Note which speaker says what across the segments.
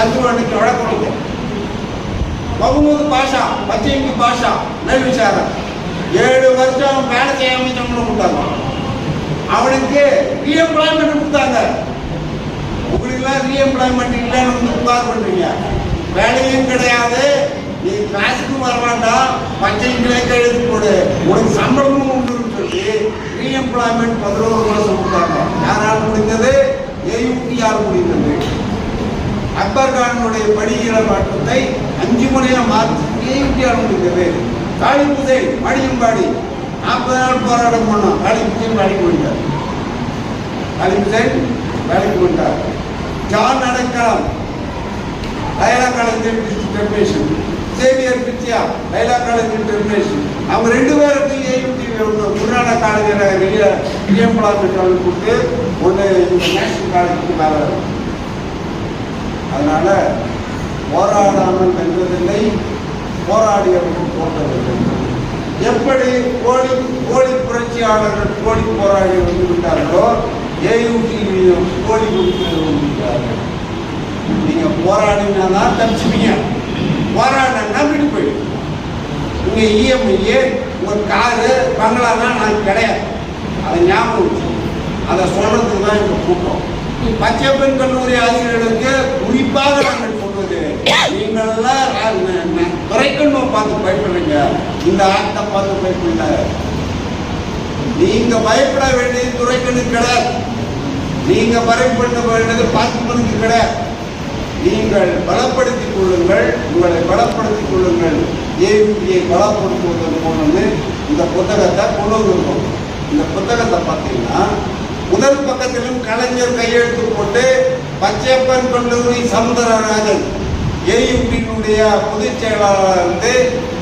Speaker 1: கந்தூர் அன்னைக்கு வழக்கு மகமூது பாஷா பச்சைக்கு பாஷா நல் விசாரம். ஏழு வருஷம் வேலை செய்யாம சம்பளம் கொடுத்தாங்க. அவனுக்கு ரீஎம்ப்ளாய்மெண்ட் கொடுத்தாங்க. உங்களுக்குலாம் ரீஎம்ப்ளாய்மெண்ட் இல்லைன்னு வந்து புகார் பண்ணுறீங்க வேலையும் கிடையாது. நீ கிளாஸுக்கும் வர வேண்டாம். பச்சைங்களே கழுது போடு. உனக்கு சம்பளமும் உண்டு சொல்லி ரீஎம்ப்ளாய்மெண்ட் பதினோரு அக்பர்கானுடைய படிகிற மாற்றத்தை அஞ்சு முறையாக மாற்றி இந்தியா முடிந்தது காளி பூஜை மடியம்பாடி நாற்பது நாள் போராட்டம் பண்ணோம் காளி பூஜையும் வேலைக்கு போயிட்டார். காளி பூஜை வேலைக்கு போயிட்டார். John Adaikalam Laila college termination Xavier Pichiya Laila college termination அவங்க ரெண்டு பேருக்கு ஏயுடி முன்னாடி காலேஜில் வெளியே ரீஎம்ப்ளாய்மெண்ட் வந்து கொடுத்து ஒன்று நேஷனல் காலேஜுக்கு மேலே அதனால் போராடாமல் வென்றதில்லை போராடியவர்கள் தோற்றதில்லை எப்படி கோழி கோழி புரட்சியாளர்கள் கோழி போராடி வந்து விட்டார்களோ ஏயுடியிலையும் கோழி கொடுத்து வந்துவிட்டார்கள் நீங்கள் போராடினா தான் தப்பிச்சுப்பீங்க. போராடினா வீட்டு போயிடும். உங்கள் இஎம்ஐயே உங்கள் காரு பங்களானா நான் கிடையாது. அதை ஞாபகம் அதை சொல்கிறதுக்கு தான் இப்போ கூட்டம். பச்சைப்பெண் கல்லூரி ஆசிரியர்களுக்கு குறிப்பாக நாங்கள் சொல்வது நீங்களெல்லாம் துறைக்கண்ணு பார்த்து பயப்படுறீங்க இந்த ஆட்டை பார்த்து பயப்படல. நீங்க பயப்பட வேண்டியது துறைக்கண்ணு கிடையாது நீங்க பயப்பட வேண்டியது பார்த்துப்பனுக்கு கிடையாது நீங்கள் பலப்படுத்திக் கொள்ளுங்கள் உங்களை பலப்படுத்திக் கொள்ளுங்கள். ஏவியை பலப்படுத்துவதன் மூலம் இந்த புத்தகத்தை கொண்டு வந்திருக்கோம். இந்த புத்தகத்தை முதல் பக்கத்திலும் கலைஞர் கையெழுத்து போட்டு பச்சையப்பன் கல்லூரி சமுந்தரராஜன் ஏயுபியினுடைய பொதுச் செயலாளராக இருந்து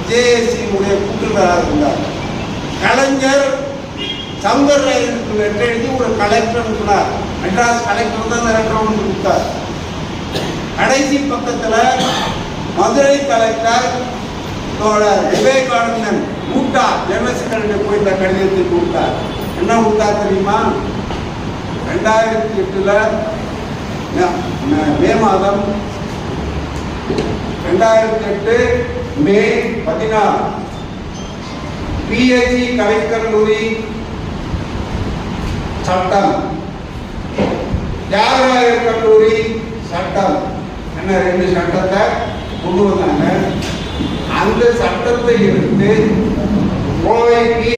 Speaker 1: ஜேஏசியினுடைய கூட்டுநராக இருந்தார். கலைஞர் சமுந்தரராஜனுக்கு லெட்டர் எழுதி ஒரு கலெக்டர் அனுப்பினார். மெட்ராஸ் கலெக்டர் தான் லெட்டர் ஒன்று கொடுத்தார். கடைசி பக்கத்தில் மதுரை கலெக்டர் விவேகானந்தன் கூட்டா ஜெனரல் செக்ரட்டரி போய் இந்த கடிதத்தை கொடுத்தார். என்ன கொடுத்தா தெரியுமா? ரெண்டாயிரத்தி எட்டுல மே- மாதம் ரெண்டாயிரத்தி எட்டு மே பதினாறு பிஎஸ்சி கலைக்கல்லூரி சட்டம். தியாகராயர் கல்லூரி சட்டம். என்ன ரெண்டு சட்டத்தை கொண்டு வந்தாங்க. அந்த சட்டத்தை எடுத்து கோவை